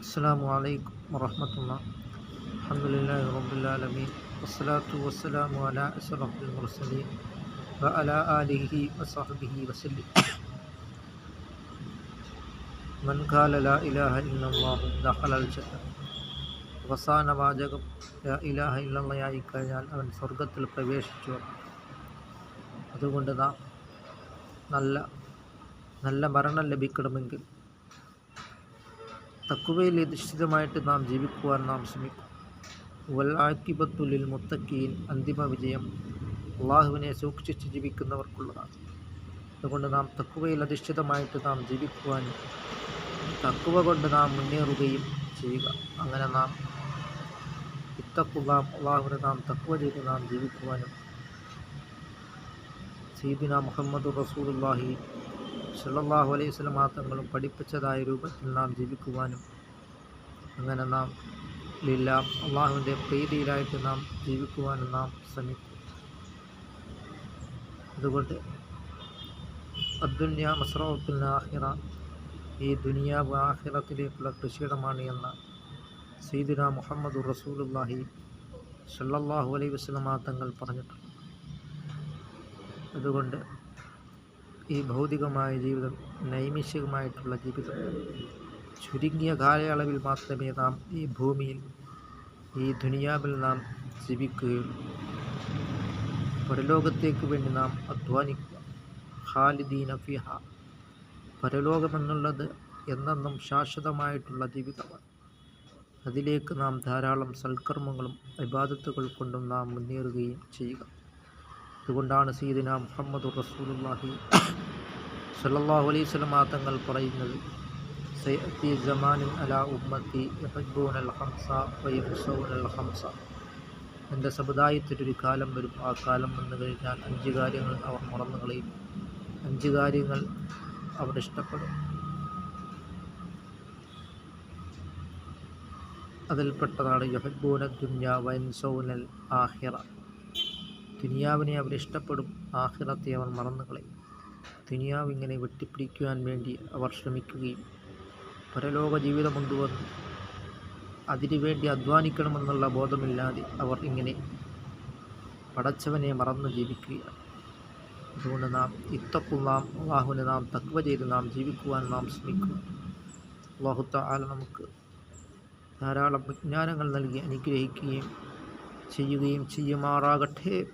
السلام عليكم ورحمة الله الحمد لله رب العالمين والصلاة والسلام على أشرف المرسلين وعلى آله وصحبه وسلم من قال لا إله إلا الله دخل الجنة അവസാന വാചകം ലാ ഇലാഹ ഇല്ലല്ലയായി കഴിഞ്ഞാൽ അവൻ സ്വർഗത്തിൽ പ്രവേശിച്ചു അതുകൊണ്ട് നാം നല്ല നല്ല മരണം ലഭിക്കണമെങ്കിൽ തക്കുവയിൽ അധിഷ്ഠിതമായിട്ട് നാം ജീവിക്കുവാൻ നാം ശ്രമിക്കും. വല്ലാക്കിബത്തുലിൽ മുത്തക്കീൻ അന്തിമ വിജയം അള്ളാഹുവിനെ സൂക്ഷിച്ച് ജീവിക്കുന്നവർക്കുള്ളതാണ്. അതുകൊണ്ട് നാം തക്കുവയിൽ അധിഷ്ഠിതമായിട്ട് നാം ജീവിക്കുവാൻ തക്കുവ കൊണ്ട് നാം മുന്നേറുകയും ചെയ്യുക. അങ്ങനെ നാം ഇത്തക്കുവാം അള്ളാഹുവിനെ നാം തക്കുവ ചെയ്ത് നാം ജീവിക്കുവാനും. സീദിന മുഹമ്മദ് റസൂലുള്ളാഹി സല്ലല്ലാഹു അലൈഹി വസല്ലം തങ്ങളും പഠിപ്പിച്ചതായ രൂപത്തിൽ നാം ജീവിക്കുവാനും അങ്ങനെ നാം എല്ലാം അള്ളാഹുവിന്റെ പ്രീതിയിലായിട്ട് നാം ജീവിക്കുവാനും നാം ശ്രമിക്കും. അതുകൊണ്ട് അദ്ദുന്യ മസ്രോത്തിൽ ആഹിറ ഈ ദുനിയാവ് ആഹിറത്തിലേക്കുള്ള കൃഷിയിടമാണ് എന്ന സീദിന മുഹമ്മദ് റസൂലുല്ലാഹി സല്ലാഹു അലൈഹി വസ്ലമാ തങ്ങൾ പറഞ്ഞിട്ടുണ്ട്. അതുകൊണ്ട് ഈ ഭൗതികമായ ജീവിതം നൈമിഷികമായിട്ടുള്ള ജീവിതം. ചുരുങ്ങിയ കാലയളവിൽ മാത്രമേ നാം ഈ ഭൂമിയിൽ ഈ ദുനിയാവിൽ നാം ജീവിക്കുകയുള്ളൂ. പരലോകത്തേക്ക് വേണ്ടി നാം അധ്വാനിക്കുക. ഹാലിദീൻ അഫിഹ പരലോകമെന്നുള്ളത് എന്നെന്നും ശാശ്വതമായിട്ടുള്ള ജീവിതമാണ്. അതിലേക്ക് നാം ധാരാളം സൽക്കർമ്മങ്ങളും വിവാദത്തുകൾ കൊണ്ടും നാം മുന്നേറുകയും ചെയ്യുക. അതുകൊണ്ടാണ് സീദിന മുഹമ്മദ് റസൂലുള്ളാഹി സല്ലല്ലാഹു അലൈഹി വസല്ലം തങ്ങൾ പറയുന്നത് സയ്യതി ജമാനിൻ അലാ ഉമ്മത്തി യഹബ്ബൂനൽ ഹംസ അൽ ഹംസ എന്റെ സമുദായത്തിലൊരു കാലം വരും ആ കാലം വന്നു കഴിഞ്ഞാൽ അഞ്ച് കാര്യങ്ങൾ അവർ മറന്നു കളയും. അഞ്ച് കാര്യങ്ങൾ അവർ ഇഷ്ടപ്പെടും. അതിൽപ്പെട്ടതാണ് യഹബ്ബൂന ദുന്യ വൻസൗനൽ ആഹിറ ദുനിയാവിനെ അവർ ഇഷ്ടപ്പെടും ആഹിറത്തെ അവർ മറന്നു കളയും. ദുനിയാവ് ഇങ്ങനെ വെട്ടിപ്പിടിക്കുവാൻ വേണ്ടി അവർ ശ്രമിക്കുകയും പരലോക ജീവിതം കൊണ്ടുവന്ന് അതിനുവേണ്ടി അധ്വാനിക്കണമെന്നുള്ള ബോധമില്ലാതെ അവർ ഇങ്ങനെ പടച്ചവനെ മറന്നു ജീവിക്കുകയാണ്. അതുകൊണ്ട് നാം ഇത്തക്കുള്ളാം അള്ളാഹുവിനെ നാം തക്വ ചെയ്ത് നാം ജീവിക്കുവാൻ നാം ശ്രമിക്കുക അള്ളാഹുത്ത ആല നമുക്ക് ധാരാളം വിജ്ഞാനങ്ങൾ നൽകി അനുഗ്രഹിക്കുകയും ചെയ്യുകയും ചെയ്യുമാറാകട്ടെ.